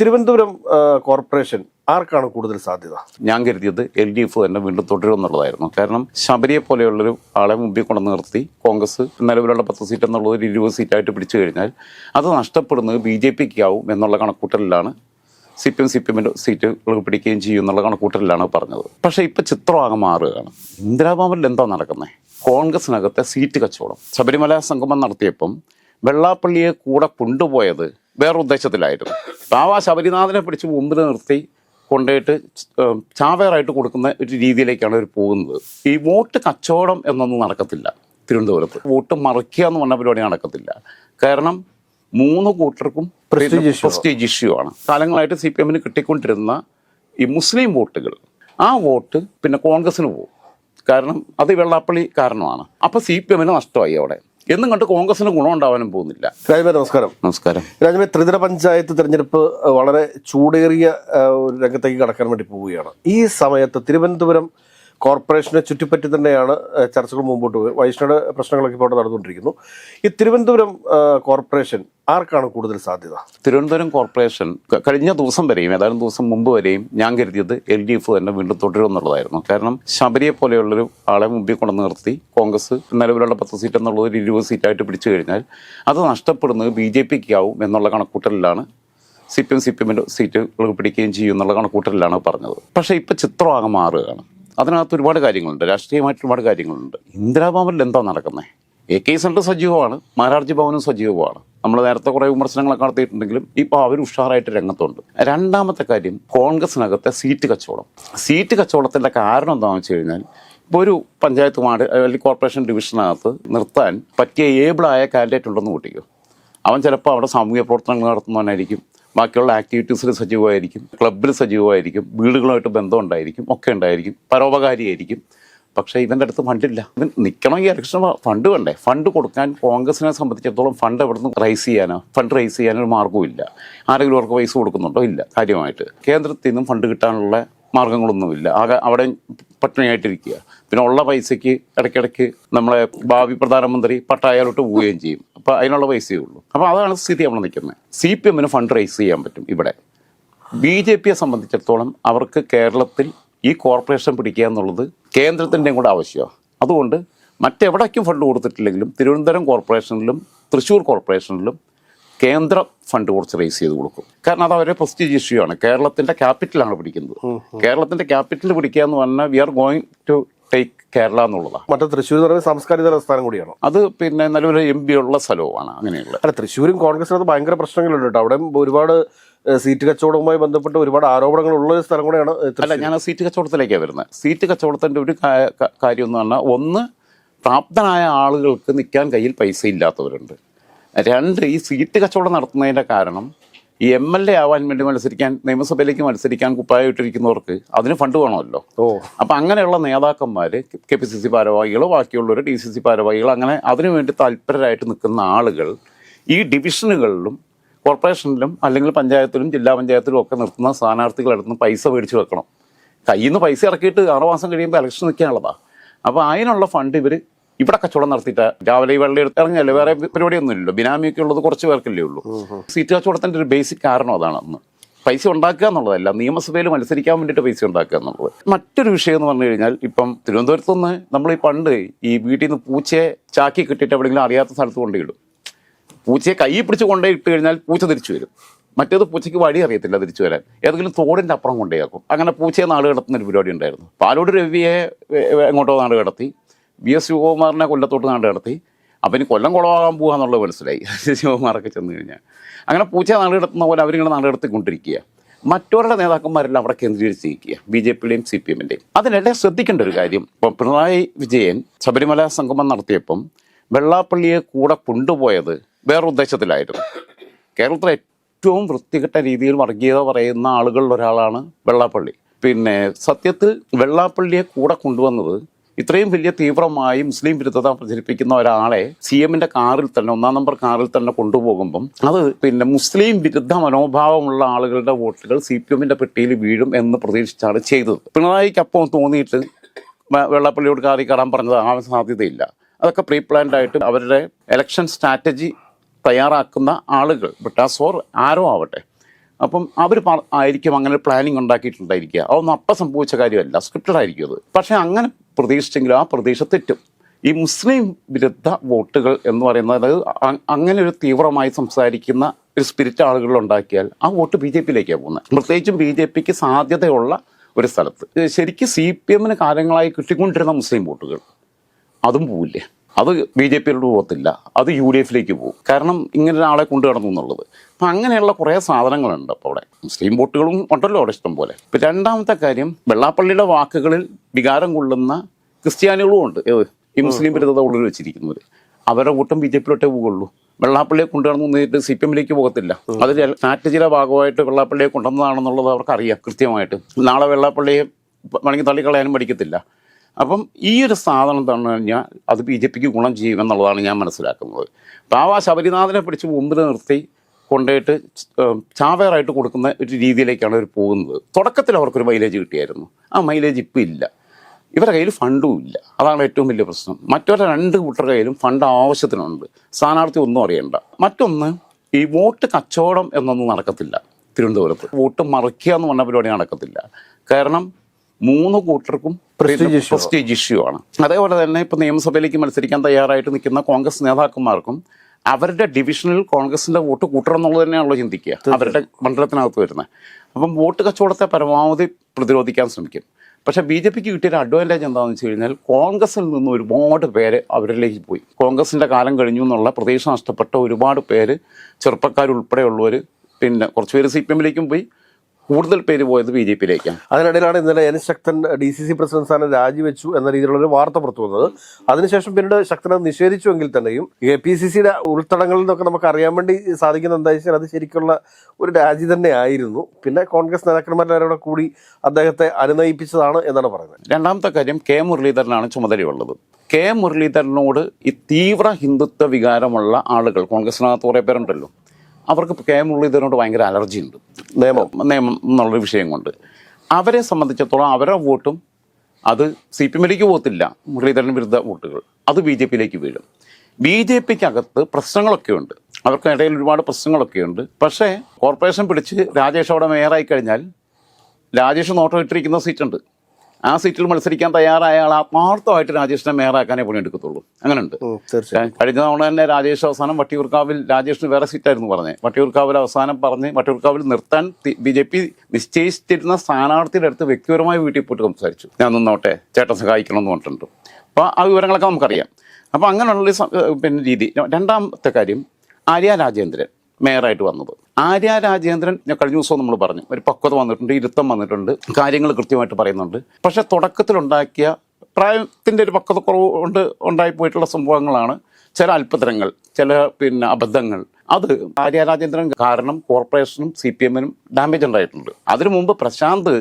Thiruvananthapuram corporation ആർക്കാണ് കൂടുതൽ സാധ്യത? ഞാൻ കരുതിയത് എൽ ഡി എഫ് തന്നെ വീണ്ടും തുടരും എന്നുള്ളതായിരുന്നു. കാരണം ശബരിയെ പോലെയുള്ളൊരു ആളെ മുമ്പിൽ കൊണ്ടു നിർത്തി കോൺഗ്രസ് നിലവിലുള്ള പത്ത് സീറ്റ് എന്നുള്ളത് ഒരു ഇരുപത് സീറ്റായിട്ട് പിടിച്ചു കഴിഞ്ഞാൽ അത് നഷ്ടപ്പെടുന്നത് ബി ജെ പിക്ക് ആവും എന്നുള്ള കണക്കൂട്ടലിലാണ് C P M C P എമ്മിന്റെ സീറ്റുകൾ പിടിക്കുകയും ചെയ്യും എന്നുള്ള കണക്കൂട്ടലിലാണ് പറഞ്ഞത്. പക്ഷേ ഇപ്പം ചിത്രമാകെ മാറുകയാണ്. ഇന്ദിരാഭവനിൽ എന്താ നടക്കുന്നത് കോൺഗ്രസിനകത്തെ സീറ്റ് കച്ചവടം. ശബരിമല സംഗമം നടത്തിയപ്പം വെള്ളാപ്പള്ളിയെ കൂടെ കൊണ്ടുപോയത് വേറെ ഉദ്ദേശത്തിലായിരുന്നു. അപ്പോൾ ആ ശബരിനാഥനെ പിടിച്ച് മുമ്പിൽ നിർത്തി കൊണ്ടുപോയിട്ട് ചാവേറായിട്ട് കൊടുക്കുന്ന ഒരു രീതിയിലേക്കാണ് അവർ പോകുന്നത്. ഈ വോട്ട് കച്ചവടം എന്നൊന്നും നടക്കത്തില്ല തിരുവനന്തപുരത്ത്. വോട്ട് മറിക്കുക എന്ന് പറഞ്ഞ പരിപാടി നടക്കത്തില്ല. കാരണം മൂന്ന് കൂട്ടർക്കും പ്രസ്റ്റേജ് പ്രസ്റ്റീജ് ഇഷ്യൂ ആണ്. കാലങ്ങളായിട്ട് സി പി എമ്മിന് കിട്ടിക്കൊണ്ടിരുന്ന ഈ മുസ്ലിം വോട്ടുകൾ ആ വോട്ട് പിന്നെ കോൺഗ്രസിന് പോകും. കാരണം അത് വെള്ളാപ്പള്ളി കാരണമാണ്. അപ്പോൾ സി പി എമ്മിന് നഷ്ടമായി അവിടെ. എന്നും കണ്ട് കോൺഗ്രസിന് ഗുണം ഉണ്ടാവാനും പോകുന്നില്ല. രാജ്യമേ നമസ്കാരം. നമസ്കാരം. രാജമേ ത്രിതല പഞ്ചായത്ത് തിരഞ്ഞെടുപ്പ് വളരെ ചൂടേറിയ ഒരു രംഗത്തേക്ക് കടക്കാൻ വേണ്ടി പോവുകയാണ്. ഈ സമയത്ത് തിരുവനന്തപുരം കോർപ്പറേഷനെ ചുറ്റിപ്പറ്റി തന്നെയാണ് ചർച്ചകൾ മുമ്പോട്ട് വൈഷ്ണയുടെ പ്രശ്നങ്ങളൊക്കെ ഇപ്പോൾ നടന്നുകൊണ്ടിരിക്കുന്നു. ഈ തിരുവനന്തപുരം കോർപ്പറേഷൻ ആർക്കാണ് കൂടുതൽ സാധ്യത? തിരുവനന്തപുരം കോർപ്പറേഷൻ കഴിഞ്ഞ ദിവസം വരെയും ഏതാനും ദിവസം മുമ്പ് വരെയും ഞാൻ കരുതിയത് എൽ ഡി എഫ് തന്നെ വീണ്ടും തുടരും എന്നുള്ളതായിരുന്നു. കാരണം ശബരിയെ പോലെയുള്ളൊരു ആളെ മുമ്പിൽ കൊണ്ടു നിർത്തി കോൺഗ്രസ് നിലവിലുള്ള പത്ത് സീറ്റ് എന്നുള്ളത് ഒരു ഇരുപത് സീറ്റായിട്ട് പിടിച്ചു കഴിഞ്ഞാൽ അത് നഷ്ടപ്പെടുന്നത് ബി ജെ പിക്ക് ആവും എന്നുള്ള കണക്കൂട്ടലിലാണ് C P M C P എമ്മിന്റെ സീറ്റുകൾ പിടിക്കുകയും ചെയ്യും എന്നുള്ള കണക്കൂട്ടലിലാണ് പറഞ്ഞത്. പക്ഷേ ഇപ്പം ചിത്രമാകെ മാറുകയാണ്. അതിനകത്ത് ഒരുപാട് കാര്യങ്ങളുണ്ട്. രാഷ്ട്രീയമായിട്ട് ഒരുപാട് കാര്യങ്ങളുണ്ട്. ഇന്ദിരാഭവനിൽ എന്താ നടക്കുന്നത് എ കെ സെന്റർ സജീവമാണ്. മാരാർജി ഭവനും സജീവമാണ്. നമ്മൾ നേരത്തെ കുറേ വിമർശനങ്ങളൊക്കെ നടത്തിയിട്ടുണ്ടെങ്കിലും ഇപ്പോൾ അവർ ഉഷാറായിട്ട് രംഗത്തുണ്ട്. രണ്ടാമത്തെ കാര്യം കോൺഗ്രസിനകത്തെ സീറ്റ് കച്ചവടം. സീറ്റ് കച്ചവടത്തിന്റെ കാരണം എന്താണെന്ന് വെച്ച് കഴിഞ്ഞാൽ ഇപ്പോൾ ഒരു പഞ്ചായത്ത് വാർഡ് അല്ലെങ്കിൽ കോർപ്പറേഷൻ ഡിവിഷനകത്ത് നിർത്താൻ പറ്റിയ ഏബിളായ കാൻഡിഡേറ്റ് ഉണ്ടെന്ന് കൂട്ടിക്കോ. അവൻ ചിലപ്പോൾ അവിടെ സാമൂഹ്യ പ്രവർത്തനങ്ങൾ നടത്തുന്നവനായിരിക്കും. ബാക്കിയുള്ള ആക്ടിവിറ്റീസിൽ സജീവമായിരിക്കും. ക്ലബിൽ സജീവമായിരിക്കും. വീടുകളുമായിട്ട് ബന്ധമുണ്ടായിരിക്കും ഒക്കെ ഉണ്ടായിരിക്കും. പരോപകാരിയായിരിക്കും. പക്ഷേ ഇവന്റെ അടുത്ത് ഫണ്ടില്ല. ഇവൻ നിൽക്കണമെങ്കിൽ ഇലക്ഷൻ ഫണ്ട് വേണ്ടേ? ഫണ്ട് കൊടുക്കാൻ കോൺഗ്രസിനെ സംബന്ധിച്ചിടത്തോളം ഫണ്ട് എവിടെ നിന്ന് റൈസ് ചെയ്യാനോ ഫണ്ട് റൈസ് ചെയ്യാനൊരു മാർഗവും ഇല്ല. ആരെങ്കിലും അവർക്ക് പൈസ കൊടുക്കുന്നുണ്ടോ? ഇല്ല കാര്യമായിട്ട്. കേന്ദ്രത്തിൽ നിന്നും ഫണ്ട് കിട്ടാനുള്ള മാർഗങ്ങളൊന്നുമില്ല ആകെ അവിടെ പട്ടിണിയായിട്ടിരിക്കുക. പിന്നെ ഉള്ള പൈസയ്ക്ക് ഇടയ്ക്കിടയ്ക്ക് നമ്മളെ ഭാവി പ്രധാനമന്ത്രി പട്ടായാലോട്ട് പോവുകയും ചെയ്യും. അപ്പോൾ അതിനുള്ള പൈസയേ ഉള്ളൂ. അപ്പോൾ അതാണ് സ്ഥിതി നമ്മൾ നിൽക്കുന്നത്. സി പി എമ്മിന് ഫണ്ട് റൈസ് ചെയ്യാൻ പറ്റും ഇവിടെ. ബി ജെ പിയെ സംബന്ധിച്ചിടത്തോളം അവർക്ക് കേരളത്തിൽ ഈ കോർപ്പറേഷൻ പിടിക്കുക എന്നുള്ളത് കേന്ദ്രത്തിന്റെയും കൂടെ ആവശ്യമാണ്. അതുകൊണ്ട് മറ്റെവിടേക്കും ഫണ്ട് കൊടുത്തിട്ടില്ലെങ്കിലും തിരുവനന്തപുരം കോർപ്പറേഷനിലും തൃശ്ശൂർ കോർപ്പറേഷനിലും കേന്ദ്ര ഫണ്ട് കുറച്ച് റേസ് ചെയ്ത് കൊടുക്കും. കാരണം അത് അവരെ പ്രസ്റ്റീജ് ഇഷ്യൂ ആണ്. കേരളത്തിന്റെ ക്യാപിറ്റലാണ് പിടിക്കുന്നത്. കേരളത്തിന്റെ ക്യാപിറ്റൽ പിടിക്കുക എന്ന് പറഞ്ഞാൽ we are going to take Kerala എന്നുള്ളതാണ്. മറ്റേ തൃശ്ശൂർ എന്ന് പറയുന്നത് സാംസ്കാരിക തലസ്ഥാനം കൂടിയാണ്. അത് പിന്നെ നല്ലൊരു എം പി ഉള്ള സ്ഥലവുമാണ് അങ്ങനെയുള്ള അല്ല തൃശ്ശൂരും കോൺഗ്രസിനകത്ത് ഭയങ്കര പ്രശ്നങ്ങളുണ്ട് കേട്ടോ. അവിടെ ഒരുപാട് സീറ്റ് കച്ചവടവുമായി ബന്ധപ്പെട്ട് ഒരുപാട് ആരോപണങ്ങൾ ഉള്ള ഒരു സ്ഥലം കൂടെയാണ് അല്ല ഞാൻ ആ സീറ്റ് കച്ചവടത്തിലേക്കാണ് വരുന്നത്. സീറ്റ് കച്ചവടത്തിന്റെ ഒരു കാര്യം എന്ന് പറഞ്ഞാൽ ഒന്ന് പ്രാപ്തനായ ആളുകൾക്ക് നിൽക്കാൻ കയ്യിൽ പൈസ ഇല്ലാത്തവരുണ്ട് രണ്ട് ഈ സീറ്റ് കച്ചവടം നടത്തുന്നതിന്റെ കാരണം ഈ എം എൽ എ ആവാൻ വേണ്ടി മത്സരിക്കാൻ നിയമസഭയിലേക്ക് മത്സരിക്കാൻ കുപ്പായിട്ടിരിക്കുന്നവർക്ക് അതിന് ഫണ്ട് വേണമല്ലോ. ഓ. അപ്പം അങ്ങനെയുള്ള നേതാക്കന്മാർ കെ പി സി സി ഭാരവാഹികളോ ബാക്കിയുള്ളവർ ഡി സി സി ഭാരവാഹികളോ അങ്ങനെ അതിനുവേണ്ടി താല്പര്യരായിട്ട് നിൽക്കുന്ന ആളുകൾ ഈ ഡിവിഷനുകളിലും കോർപ്പറേഷനിലും അല്ലെങ്കിൽ പഞ്ചായത്തിലും ജില്ലാ പഞ്ചായത്തിലും ഒക്കെ നിർത്തുന്ന സ്ഥാനാർത്ഥികളെടുത്ത് നിന്ന് പൈസ മേടിച്ച് വെക്കണം. കയ്യിൽ നിന്ന് പൈസ ഇറക്കിയിട്ട് ആറുമാസം കഴിയുമ്പോൾ ഇലക്ഷൻ നിൽക്കാനുള്ളതാണ് അപ്പോൾ അതിനുള്ള ഫണ്ട് ഇവർ ഇവിടെ കച്ചവടം നടത്തിയിട്ട് രാവിലെ ഈ വെള്ളം എടുത്ത് ഇറങ്ങിയല്ലേ വേറെ പരിപാടിയൊന്നും ഇല്ലല്ലോ. ബിനാമിയൊക്കെ ഉള്ളത് കുറച്ച് പേർക്കല്ലേ ഉള്ളൂ. സീറ്റ് കച്ചവടത്തിന്റെ ഒരു ബേസിക് കാരണം അതാണ് അന്ന്. പൈസ ഉണ്ടാക്കുക എന്നുള്ളതല്ല നിയമസഭയിൽ മത്സരിക്കാൻ വേണ്ടിയിട്ട് പൈസ ഉണ്ടാക്കുക എന്നുള്ളത്. മറ്റൊരു വിഷയം എന്ന് പറഞ്ഞു കഴിഞ്ഞാൽ ഇപ്പം തിരുവനന്തപുരത്ത് നിന്ന് നമ്മൾ ഈ പണ്ട് ഈ വീട്ടിൽ നിന്ന് പൂച്ചയെ ചാക്കി കിട്ടിയിട്ട് എവിടെയെങ്കിലും അറിയാത്ത സ്ഥലത്ത് കൊണ്ടുപോയിടും പൂച്ചയെ കൈ പിടിച്ച് കൊണ്ടേ ഇട്ട് കഴിഞ്ഞാൽ പൂച്ച തിരിച്ചു വരും. മറ്റേത് പൂച്ചയ്ക്ക് വഴി അറിയത്തില്ല തിരിച്ചു വരാൻ. ഏതെങ്കിലും തോടിന്റെ അപ്പുറം കൊണ്ടേയാക്കും അങ്ങനെ പൂച്ചയെ നാട് കടത്തുന്ന ഒരു പരിപാടി ഉണ്ടായിരുന്നു. പാലോട് രവിയെ എങ്ങോട്ടോ നാട് കടത്തി. വി എസ് ശിവകുമാറിനെ കൊല്ലത്തോട്ട് നാട് കടത്തി. അപ്പം ഇനി കൊല്ലം കുളമാകാൻ പോകുക എന്നുള്ളത് മനസ്സിലായി. ശിവകുമാറൊക്കെ ചെന്ന് കഴിഞ്ഞാൽ അങ്ങനെ പൂച്ച നാട് കടത്തുന്ന പോലെ അവരിങ്ങനെ നാട് കടത്തിക്കൊണ്ടിരിക്കുക. മറ്റവരുടെ നേതാക്കന്മാരെല്ലാം അവിടെ കേന്ദ്രീകരിച്ചിരിക്കുക. ബി ജെ പിയുടെയും സി പി എമ്മിന്റെയും അതിനിടെ ശ്രദ്ധിക്കേണ്ട ഒരു കാര്യം. ഇപ്പം പിണറായി വിജയൻ ശബരിമല സംഗമം നടത്തിയപ്പം വെള്ളാപ്പള്ളിയെ കൂടെ കൊണ്ടുപോയത് വേറെ ഉദ്ദേശത്തിലായിരുന്നു. കേരളത്തിലെ ഏറ്റവും വൃത്തികെട്ട രീതിയിൽ വർഗീയത പറയുന്ന ആളുകളിൽ ഒരാളാണ് വെള്ളാപ്പള്ളി. പിന്നെ സത്യത്തിൽ വെള്ളാപ്പള്ളിയെ കൂടെ കൊണ്ടുവന്നത് ഇത്രയും വലിയ തീവ്രമായി മുസ്ലിം വിരുദ്ധത പ്രചരിപ്പിക്കുന്ന ഒരാളെ സി എമ്മിന്റെ കാറിൽ തന്നെ ഒന്നാം നമ്പർ കാറിൽ തന്നെ കൊണ്ടുപോകുമ്പം അത് പിന്നെ മുസ്ലിം വിരുദ്ധ മനോഭാവമുള്ള ആളുകളുടെ വോട്ടുകൾ സി പി എമ്മിന്റെ പെട്ടിയിൽ വീഴും എന്ന് പ്രതീക്ഷിച്ചാണ് ചെയ്തത്. പിണറായിക്ക് അപ്പം തോന്നിയിട്ട് വെള്ളപ്പള്ളിയോട് കാറി കയറാൻ പറഞ്ഞത് ആവാൻ സാധ്യതയില്ല. അതൊക്കെ പ്രീ പ്ലാൻഡ് ആയിട്ട് അവരുടെ ഇലക്ഷൻ സ്ട്രാറ്റജി തയ്യാറാക്കുന്ന ആളുകൾ. ബിട്ടാസോർ ആരോ ആവട്ടെ. അപ്പം അവർ ആയിരിക്കും അങ്ങനെ പ്ലാനിങ് ഉണ്ടാക്കിയിട്ടുണ്ടായിരിക്കുക. അതൊന്നും അപ്പം സംഭവിച്ച കാര്യമല്ല. സ്ക്രിപ്റ്റഡ് ആയിരിക്കും അത്. പക്ഷേ അങ്ങനെ പ്രതീക്ഷിച്ചെങ്കിലും ആ പ്രതീക്ഷ തെറ്റും. ഈ മുസ്ലിം വിരുദ്ധ വോട്ടുകൾ എന്ന് പറയുന്നത് അങ്ങനെ ഒരു തീവ്രമായി സംസാരിക്കുന്ന ഒരു സ്പിരിറ്റ് ആളുകൾ ഉണ്ടാക്കിയാൽ ആ വോട്ട് ബി ജെ പിയിലേക്കാണ് പോകുന്നത്. പ്രത്യേകിച്ചും ബി ജെ പിക്ക് സാധ്യതയുള്ള ഒരു സ്ഥലത്ത്. ശരിക്കും സി പി എമ്മിന് കാലങ്ങളായി കിട്ടിക്കൊണ്ടിരുന്ന മുസ്ലിം വോട്ടുകൾ അതും പോവില്ലേ? അത് ബി ജെ പിയിലോട്ട് പോകത്തില്ല അത് യു ഡി എഫിലേക്ക് പോകും. കാരണം ഇങ്ങനെ ഒരാളെ കൊണ്ടു കടന്നു എന്നുള്ളത്. അപ്പം അങ്ങനെയുള്ള കുറേ സാധനങ്ങളുണ്ട് അപ്പോൾ അവിടെ. മുസ്ലിം വോട്ടുകളും ഉണ്ടല്ലോ അവിടെ ഇഷ്ടം പോലെ. ഇപ്പം രണ്ടാമത്തെ കാര്യം വെള്ളാപ്പള്ളിയുടെ വാക്കുകളിൽ വികാരം കൊള്ളുന്ന ക്രിസ്ത്യാനികളും ഉണ്ട്. ഈ മുസ്ലിം വിരുദ്ധത ഉള്ളിൽ വെച്ചിരിക്കുന്നവർ അവരുടെ കൂട്ടം ബി ജെ പിയിലോട്ടേ പോകുള്ളൂ. വെള്ളാപ്പള്ളിയെ കൊണ്ടുവന്നു നിന്നിട്ട് സി പി എമ്മിലേക്ക് പോകത്തില്ല. അത് സ്ട്രാറ്റജിയുടെ ഭാഗമായിട്ട് വെള്ളാപ്പള്ളിയെ കൊണ്ടുവന്നതാണെന്നുള്ളത് അവർക്കറിയാം കൃത്യമായിട്ട്. നാളെ വെള്ളാപ്പള്ളിയെ വേണമെങ്കിൽ തള്ളിക്കളയാനും പഠിക്കത്തില്ല അപ്പം ഈ ഒരു സാധനം തന്നു കഴിഞ്ഞാൽ അത് ബി ജെ പിക്ക് ഗുണം ചെയ്യും എന്നുള്ളതാണ് ഞാൻ മനസ്സിലാക്കുന്നത്. ആ ശബരിനാഥനെ പിടിച്ച് മുമ്പിൽ നിർത്തി കൊണ്ടുപോയിട്ട് ചാവേറായിട്ട് കൊടുക്കുന്ന ഒരു രീതിയിലേക്കാണ് അവർ പോകുന്നത്. തുടക്കത്തിൽ അവർക്കൊരു മൈലേജ് കിട്ടിയായിരുന്നു. ആ മൈലേജ് ഇപ്പം ഇല്ല. ഇവരുടെ കയ്യിൽ ഫണ്ടും ഇല്ല. അതാണ് ഏറ്റവും വലിയ പ്രശ്നം. മറ്റൊരു രണ്ട് കൂട്ടരുടെ കയ്യിലും ഫണ്ട് ആവശ്യത്തിനുണ്ട്. സ്ഥാനാർത്ഥി ഒന്നും അറിയണ്ട. മറ്റൊന്ന് ഈ വോട്ട് കച്ചവടം എന്നൊന്നും നടക്കത്തില്ല തിരുവനന്തപുരത്ത്. വോട്ട് മറിക്കുക എന്ന് പറഞ്ഞ പരിപാടി നടക്കത്തില്ല. കാരണം മൂന്ന് കൂട്ടർക്കും. പ്രസ്റ്റീജ് ഇഷ്യൂ ആണ്. അതേപോലെ തന്നെ ഇപ്പൊ നിയമസഭയിലേക്ക് മത്സരിക്കാൻ തയ്യാറായിട്ട് നിൽക്കുന്ന കോൺഗ്രസ് നേതാക്കന്മാർക്കും അവരുടെ ഡിവിഷനിൽ കോൺഗ്രസിന്റെ വോട്ട് കൂട്ടണം എന്നുള്ളത് തന്നെയാണല്ലോ ചിന്തിക്കുക. അവരുടെ മണ്ഡലത്തിനകത്ത് വരുന്നത്. അപ്പം വോട്ട് കച്ചവടത്തെ പരമാവധി പ്രതിരോധിക്കാൻ ശ്രമിക്കും. പക്ഷെ ബി ജെ പിക്ക് കിട്ടിയൊരു അഡ്വാന്റേജ് എന്താണെന്ന് വെച്ച് കഴിഞ്ഞാൽ കോൺഗ്രസിൽ നിന്ന് ഒരുപാട് പേര് അവരിലേക്ക് പോയി. കോൺഗ്രസിന്റെ കാലം കഴിഞ്ഞു എന്നുള്ള പ്രതീക്ഷ നഷ്ടപ്പെട്ട ഒരുപാട് പേര് ചെറുപ്പക്കാരുൾപ്പെടെയുള്ളവർ പിന്നെ കുറച്ച് പേര് സി പി എമ്മിലേക്കും പോയി. കൂടുതൽ പേര് പോയത് ബി ജെ പിയിലേക്കാണ് അതിനിടയിലാണ് ഇന്നലെ N Sakthan D C C president സ്ഥാനം രാജിവെച്ചു എന്ന രീതിയിലുള്ള ഒരു വാർത്ത പുറത്തു വന്നത്. അതിനുശേഷം പിന്നീട് ശക്തൻ അത് നിഷേധിച്ചുവെങ്കിൽ തന്നെയും എ പി സി സിയുടെ ഉൾത്തടങ്ങളിൽ നിന്നൊക്കെ നമുക്ക് അറിയാൻ വേണ്ടി സാധിക്കുന്ന എന്താ വെച്ചാൽ അത് ശരിക്കുള്ള ഒരു രാജി തന്നെ ആയിരുന്നു പിന്നെ കോൺഗ്രസ് നേതാക്കന്മാരുടെ കൂടി അദ്ദേഹത്തെ അനുനയിപ്പിച്ചതാണ് എന്നാണ് പറയുന്നത്. രണ്ടാമത്തെ കാര്യം കെ മുരളീധരനാണ് ചുമതലയുള്ളത്. കെ മുരളീധരനോട് ഈ തീവ്ര ഹിന്ദുത്വ വികാരമുള്ള ആളുകൾ കോൺഗ്രസിനകത്ത് കുറേ പേരുണ്ടല്ലോ അവർക്ക് കെ മുരളീധരനോട് ഭയങ്കര അലർജി ഉണ്ട്. നിയമം നിയമം എന്നുള്ളൊരു വിഷയം കൊണ്ട്. അവരെ സംബന്ധിച്ചിടത്തോളം അവരുടെ വോട്ടും അത് സി പി എമ്മിലേക്ക് പോകത്തില്ല. മുരളീധരൻ വിരുദ്ധ വോട്ടുകൾ. അത് ബി ജെ പിയിലേക്ക് വീഴും. ബി ജെ പിക്ക് അകത്ത് പ്രശ്നങ്ങളൊക്കെ ഉണ്ട്. അവർക്കിടയിൽ ഒരുപാട് പ്രശ്നങ്ങളൊക്കെ ഉണ്ട്. പക്ഷേ കോർപ്പറേഷൻ പിടിച്ച് രാജേഷ് അവിടെ മേയറായി കഴിഞ്ഞാൽ രാജേഷ് നോട്ടം ഇട്ടിരിക്കുന്ന സീറ്റുണ്ട്. ആ സീറ്റിൽ മത്സരിക്കാൻ തയ്യാറായ ആൾ ആത്മാർത്ഥമായിട്ട് രാജേഷിനെ മേയറാക്കാനേ പണിയെടുക്കത്തുള്ളൂ അങ്ങനെയുണ്ട്. കഴിഞ്ഞ തവണ തന്നെ രാജേഷ് അവസാനം വട്ടിയൂർക്കാവിൽ രാജേഷിന് വേറെ സീറ്റായിരുന്നു പറഞ്ഞത് വട്ടിയൂർക്കാവിൽ അവസാനം പറഞ്ഞ് വട്ടിയൂർക്കാവിൽ നിർത്താൻ ബി ജെ പി നിശ്ചയിച്ചിരുന്ന സ്ഥാനാർത്ഥിയുടെ അടുത്ത് വ്യക്തിപരമായി വീട്ടിൽ പോയിട്ട് സംസാരിച്ചു. ഞാൻ നിന്നോട്ടെ ചേട്ടൻ സഹായിക്കണം എന്ന് പറഞ്ഞിട്ടുണ്ട്. അപ്പോൾ ആ വിവരങ്ങളൊക്കെ നമുക്കറിയാം. അപ്പോൾ അങ്ങനെയുള്ള പിന്നെ രീതി. രണ്ടാമത്തെ കാര്യം ആര്യ രാജേന്ദ്രൻ. മേയറായിട്ട് വന്നത്. ആര്യ രാജേന്ദ്രൻ കഴിഞ്ഞ ദിവസം നമ്മൾ പറഞ്ഞു ഒരു പക്വത വന്നിട്ടുണ്ട് ഇരുത്തം വന്നിട്ടുണ്ട് കാര്യങ്ങൾ കൃത്യമായിട്ട് പറയുന്നുണ്ട്. പക്ഷെ തുടക്കത്തിലുണ്ടാക്കിയ പ്രായത്തിന്റെ ഒരു പക്വത കുറവ് കൊണ്ട് ഉണ്ടായിപ്പോയിട്ടുള്ള സംഭവങ്ങളാണ് ചില അല്പതരങ്ങൾ ചില പിന്നെ അബദ്ധങ്ങൾ. അത് ആര്യ രാജേന്ദ്രൻ കാരണം കോർപ്പറേഷനും സി പി എമ്മിനും ഡാമേജ് ഉണ്ടായിട്ടുണ്ട്. അതിനു മുമ്പ് പ്രശാന്ത്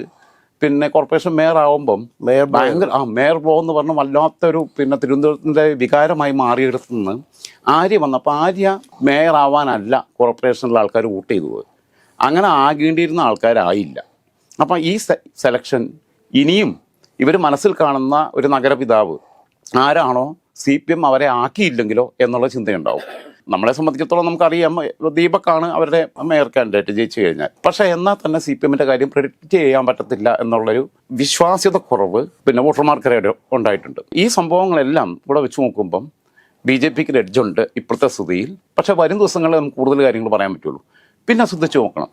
പിന്നെ കോർപ്പറേഷൻ മേയർ ആവുമ്പം മേയർ ഭയങ്കര ആ മേയർ ബ്ലോ എന്ന് പറഞ്ഞ വല്ലാത്തൊരു പിന്നെ തിരുവനന്തപുരത്തിന്റെ വികാരമായി മാറിയെടുത്തുനിന്ന് ആര്യ വന്നപ്പോൾ ആര്യ മേയർ ആവാനല്ല കോർപ്പറേഷനിലെ ആൾക്കാർ വോട്ട് ചെയ്തത്. അങ്ങനെ ആകേണ്ടിയിരുന്ന ആൾക്കാരായില്ല. അപ്പം ഈ സെലക്ഷൻ ഇനിയും ഇവർ മനസ്സിൽ കാണുന്ന ഒരു നഗരപിതാവ് ആരാണോ സി പി എം അവരെ ആക്കിയില്ലെങ്കിലോ എന്നുള്ള ചിന്തയുണ്ടാവും. നമ്മളെ സംബന്ധിച്ചിടത്തോളം നമുക്കറിയാം ദീപക്കാണ് അവരുടെ മേയർ കാൻഡിഡേറ്റ് ജയിച്ചു കഴിഞ്ഞാൽ. പക്ഷേ എന്നാൽ തന്നെ സി പി എമ്മിന്റെ കാര്യം പ്രെഡിക്റ്റ് ചെയ്യാൻ പറ്റത്തില്ല എന്നുള്ളൊരു വിശ്വാസ്യത കുറവ് പിന്നെ വോട്ടർമാർക്കിടെ ഉണ്ടായിട്ടുണ്ട്. ഈ സംഭവങ്ങളെല്ലാം ഇവിടെ വെച്ച് നോക്കുമ്പം ബി ജെ പിക്ക് എഡ്ജുണ്ട് ഇപ്പോഴത്തെ സ്ഥിതിയിൽ. പക്ഷേ വരും ദിവസങ്ങളിൽ നമുക്ക് കൂടുതൽ കാര്യങ്ങൾ പറയാൻ പറ്റുള്ളൂ. പിന്നെ ശ്രദ്ധിച്ച് നോക്കണം.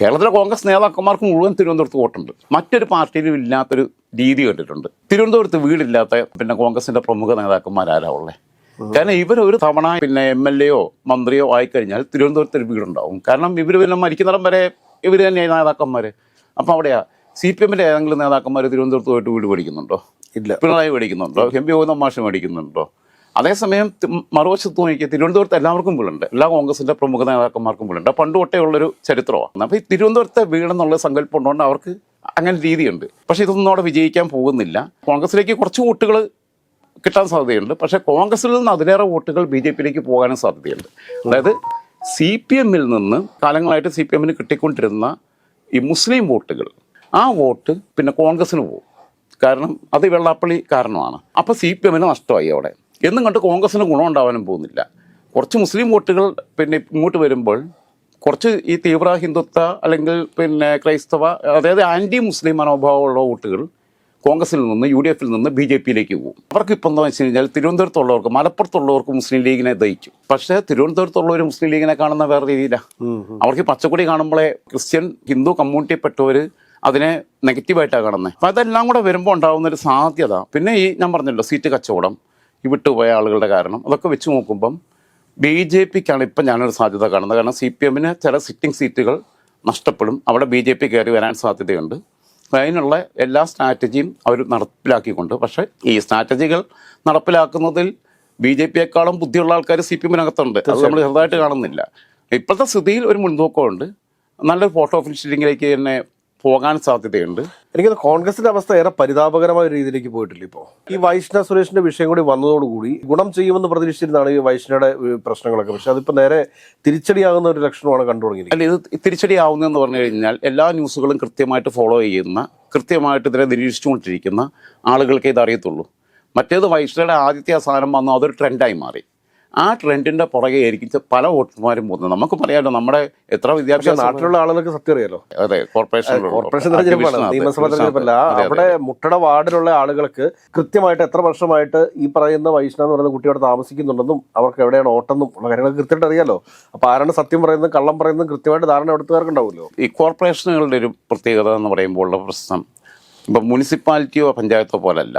കേരളത്തിലെ കോൺഗ്രസ് നേതാക്കന്മാർക്ക് മുഴുവൻ തിരുവനന്തപുരത്ത് വോട്ടുണ്ട്. മറ്റൊരു പാർട്ടിയിലും ഇല്ലാത്തൊരു രീതി കണ്ടിട്ടുണ്ട്. തിരുവനന്തപുരത്ത് വീടില്ലാത്ത പിന്നെ കോൺഗ്രസിന്റെ പ്രമുഖ നേതാക്കന്മാരാരാ ഉള്ളത് കാരണം ഇവർ ഒരു തവണ പിന്നെ എം എൽ എയോ മന്ത്രിയോ ആയിക്കഴിഞ്ഞാൽ തിരുവനന്തപുരത്ത് ഒരു വീടുണ്ടാവും. കാരണം ഇവർ പിന്നെ മരിക്കുന്നിടം വരെ ഇവർ തന്നെ നേതാക്കന്മാർ അപ്പം അവിടെയാ സി പി എമ്മിന്റെ ഏതെങ്കിലും നേതാക്കന്മാർ തിരുവനന്തപുരത്ത് പോയിട്ട് വീട് മേടിക്കുന്നുണ്ടോ? ഇല്ല. പിണറായി മേടിക്കുന്നുണ്ടോ? എം പി ഗോവിന്ദ മാഷ് മേടിക്കുന്നുണ്ടോ? അതേസമയം മറുവശത്ത് നോക്കിയാൽ തിരുവനന്തപുരത്ത് എല്ലാവർക്കും വീടുണ്ട്. എല്ലാ കോൺഗ്രസിന്റെ പ്രമുഖ നേതാക്കന്മാർക്കും വീടുണ്ട്. പണ്ട് തൊട്ടേ ഉള്ളൊരു ചരിത്രമാണ് അപ്പോൾ ഈ തിരുവനന്തപുരത്തെ വീടെന്നുള്ള സങ്കല്പം ഉള്ളതുകൊണ്ട് അവർക്ക് അങ്ങനെ രീതിയുണ്ട്. പക്ഷേ ഇതൊന്നും അവിടെ വിജയിക്കാൻ പോകുന്നില്ല. കോൺഗ്രസിലേക്ക് കുറച്ച് വോട്ടുകൾ കിട്ടാൻ സാധ്യതയുണ്ട്. പക്ഷേ കോൺഗ്രസിൽ നിന്ന് അതിലേറെ വോട്ടുകൾ ബി ജെ പിയിലേക്ക് പോകാനും സാധ്യതയുണ്ട്. അതായത് സി പി എമ്മിൽ നിന്ന് കാലങ്ങളായിട്ട് സി പി എമ്മിന് കിട്ടിക്കൊണ്ടിരുന്ന ഈ മുസ്ലിം വോട്ടുകൾ ആ വോട്ട് പിന്നെ കോൺഗ്രസ്സിന് പോകും കാരണം അത് വെള്ളാപ്പള്ളി കാരണമാണ്. അപ്പോൾ സി പി എമ്മിന് നഷ്ടമായി അവിടെ. എന്നും കണ്ട് കോൺഗ്രസ്സിന് ഗുണം ഉണ്ടാവാനും പോകുന്നില്ല. കുറച്ച് മുസ്ലിം വോട്ടുകൾ പിന്നെ ഇങ്ങോട്ട് വരുമ്പോൾ കുറച്ച് ഈ തീവ്ര ഹിന്ദുത്വ അല്ലെങ്കിൽ പിന്നെ ക്രൈസ്തവ അതായത് ആന്റി മുസ്ലിം മനോഭാവമുള്ള വോട്ടുകൾ കോൺഗ്രസിൽ നിന്ന് യു ഡി എഫിൽ നിന്ന് ബി ജെ പിയിലേക്ക് പോകും. അവർക്ക് ഇപ്പം എന്താ വെച്ച് കഴിഞ്ഞാൽ തിരുവനന്തപുരത്തുള്ളവർക്ക് മലപ്പുറത്തുള്ളവർക്ക് മുസ്ലിം ലീഗിനെ ദഹിച്ചു പക്ഷേ തിരുവനന്തപുരത്തുള്ളവർ മുസ്ലിം ലീഗിനെ കാണുന്ന വേറെ രീതിയിലാണ് അവർക്ക് പച്ചക്കൊടി കാണുമ്പോഴേ ക്രിസ്ത്യൻ ഹിന്ദു കമ്മ്യൂണിറ്റിപ്പെട്ടവർ അതിനെ നെഗറ്റീവായിട്ടാണ് കാണുന്നത് അപ്പം അതെല്ലാം കൂടെ വരുമ്പോൾ ഉണ്ടാകുന്ന ഒരു സാധ്യത. പിന്നെ ഈ ഞാൻ പറഞ്ഞല്ലോ സീറ്റ് കച്ചവടം ഈ വിട്ടുപോയ ആളുകളുടെ കാരണം അതൊക്കെ വെച്ച് നോക്കുമ്പം ബി ജെ പിക്കാണ് ഇപ്പം ഞാനൊരു സാധ്യത കാണുന്നത്. കാരണം സി പി എമ്മിന് ചില സിറ്റിംഗ് സീറ്റുകൾ നഷ്ടപ്പെടും. അവിടെ ബി ജെ പി കയറി വരാൻ സാധ്യതയുണ്ട്. അതിനുള്ള എല്ലാ സ്ട്രാറ്റജിയും അവർ നടപ്പിലാക്കിക്കൊണ്ട്. പക്ഷേ ഈ സ്ട്രാറ്റജികൾ നടപ്പിലാക്കുന്നതിൽ ബി ജെ പിയെക്കാളും ബുദ്ധിയുള്ള ആൾക്കാർ സി പി എമ്മിനകത്തുണ്ട്. അത് നമ്മൾ ചെറുതായിട്ട് കാണുന്നില്ല. ഇപ്പോഴത്തെ സ്ഥിതിയിൽ ഒരു മുൻതൂക്കമുണ്ട്. നല്ലൊരു ഫോട്ടോ ഫിനിഷിങ്ങിലേക്ക് തന്നെ പോകാൻ സാധ്യതയുണ്ട്. എനിക്ക് കോൺഗ്രസിന്റെ അവസ്ഥ ഏറെ പരിതാപകരമായ രീതിയിലേക്ക് പോയിട്ടില്ല ഇപ്പോ. ഈ വൈഷ്ണ സുരേഷിന്റെ വിഷയം കൂടി വന്നതോടുകൂടി ഗുണം ചെയ്യുമെന്ന് പ്രതീക്ഷിച്ചിരുന്നതാണ് ഈ വൈഷ്ണയുടെ പ്രശ്നങ്ങളൊക്കെ. പക്ഷെ അതിപ്പോ നേരെ തിരിച്ചടിയാകുന്ന ഒരു ലക്ഷണമാണ് കണ്ടു തുടങ്ങിയത് അല്ല ഇത് തിരിച്ചടിയാവുന്നതെന്ന് പറഞ്ഞു കഴിഞ്ഞാൽ എല്ലാ ന്യൂസുകളും കൃത്യമായിട്ട് ഫോളോ ചെയ്യുന്ന കൃത്യമായിട്ട് ഇതിനെ നിരീക്ഷിച്ചുകൊണ്ടിരിക്കുന്ന ആളുകൾക്ക് ഇത് അറിയത്തുള്ളൂ. മറ്റേത് വൈഷ്ണയുടെ ആദ്യത്തെ അവസാനം വന്നു അതൊരു ട്രെൻഡായി മാറി. ആ ട്രെൻഡിന്റെ പുറകെ ആയിരിക്കും പല വോട്ടർമാരും പോകുന്നത്. നമുക്ക് പറയാമല്ലോ നമ്മുടെ എത്ര വിദ്യാഭ്യാസം നാട്ടിലുള്ള ആളുകൾക്ക് സത്യം അറിയാലോ? അതെ കോർപ്പറേഷൻ കോർപ്പറേഷൻ തെരഞ്ഞെടുപ്പാണ് നിയമസഭാ തെരഞ്ഞെടുപ്പല്ല അവിടെ മുട്ടട വാർഡിലുള്ള ആളുകൾക്ക് കൃത്യമായിട്ട് എത്ര വർഷമായിട്ട് ഈ പറയുന്ന വൈഷ്ണ എന്ന് പറയുന്ന കുട്ടിയോട് അവിടെ താമസിക്കുന്നുണ്ടെന്നും അവർക്ക് എവിടെയാണ് ഓട്ടെന്നും ഉള്ള കാര്യങ്ങൾ കൃത്യമായിട്ട് അറിയാലോ. അപ്പൊ ആരാണ് സത്യം പറയുന്നത് കള്ളം പറയുന്നത് കൃത്യമായിട്ട് ധാരണ ഉണ്ടാവുമല്ലോ ഈ കോർപ്പറേഷനുകളുടെ ഒരു പ്രത്യേകത എന്ന് പറയുമ്പോൾ ഉള്ള പ്രശ്നം ഇപ്പം മുനിസിപ്പാലിറ്റിയോ പഞ്ചായത്തോ പോലല്ല.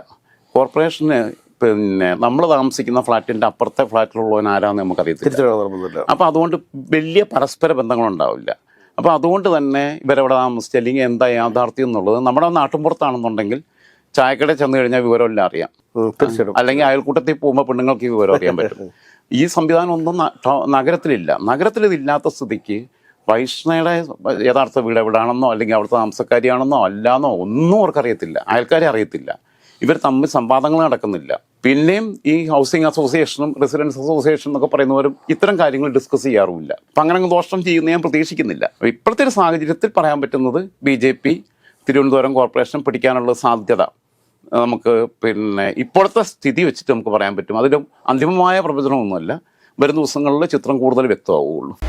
കോർപ്പറേഷന് പിന്നെ നമ്മൾ താമസിക്കുന്ന ഫ്ലാറ്റിന്റെ അപ്പുറത്തെ ഫ്ലാറ്റിലുള്ളവൻ ആരാന്ന് നമുക്കറിയത്തില്ല. അപ്പോൾ അതുകൊണ്ട് വലിയ പരസ്പര ബന്ധങ്ങളുണ്ടാവില്ല. അപ്പോൾ അതുകൊണ്ട് തന്നെ ഇവരവിടെ താമസിച്ച് അല്ലെങ്കിൽ എന്താ യാഥാർത്ഥ്യം എന്നുള്ളത് നമ്മുടെ നാട്ടിൻപുറത്താണെന്നുണ്ടെങ്കിൽ ചായക്കട ചെന്ന് കഴിഞ്ഞാൽ വിവരമെല്ലാം അറിയാം. തീർച്ചയായിട്ടും. അല്ലെങ്കിൽ അയൽക്കൂട്ടത്തിൽ പോകുമ്പോൾ പെണ്ണുങ്ങൾക്ക് വിവരം അറിയാൻ പറ്റും. ഈ സംവിധാനം ഒന്നും നഗരത്തിലില്ല. നഗരത്തിൽ ഇതില്ലാത്ത സ്ഥിതിക്ക് വൈഷ്ണയുടെ യഥാർത്ഥ വീട് എവിടെയാണെന്നോ അല്ലെങ്കിൽ അവിടുത്തെ താമസക്കാരിയാണെന്നോ അല്ലാന്നോ ഒന്നും അവർക്കറിയത്തില്ല. അയൽക്കാരെ അറിയത്തില്ല. ഇവർ തമ്മിൽ സംവാദങ്ങൾ നടക്കുന്നില്ല. പിന്നെയും ഈ ഹൗസിംഗ് അസോസിയേഷനും റെസിഡൻസ് അസോസിയേഷൻ എന്നൊക്കെ പറയുന്നവരും ഇത്തരം കാര്യങ്ങൾ ഡിസ്കസ് ചെയ്യാറുമില്ല. അപ്പം അങ്ങനെ അങ്ങ് ദോഷം ചെയ്യുന്ന ഞാൻ പ്രതീക്ഷിക്കുന്നില്ല. ഇപ്പോഴത്തെ ഒരു സാഹചര്യത്തിൽ പറയാൻ പറ്റുന്നത് B J P Thiruvananthapuram corporation പിടിക്കാനുള്ള സാധ്യത നമുക്ക് പിന്നെ ഇപ്പോഴത്തെ സ്ഥിതി വെച്ചിട്ട് നമുക്ക് പറയാൻ പറ്റും. അതിലും അന്തിമമായ പ്രവചനമൊന്നുമല്ല. വരും ദിവസങ്ങളിൽ ചിത്രം കൂടുതൽ വ്യക്തമാവുകയുള്ളൂ.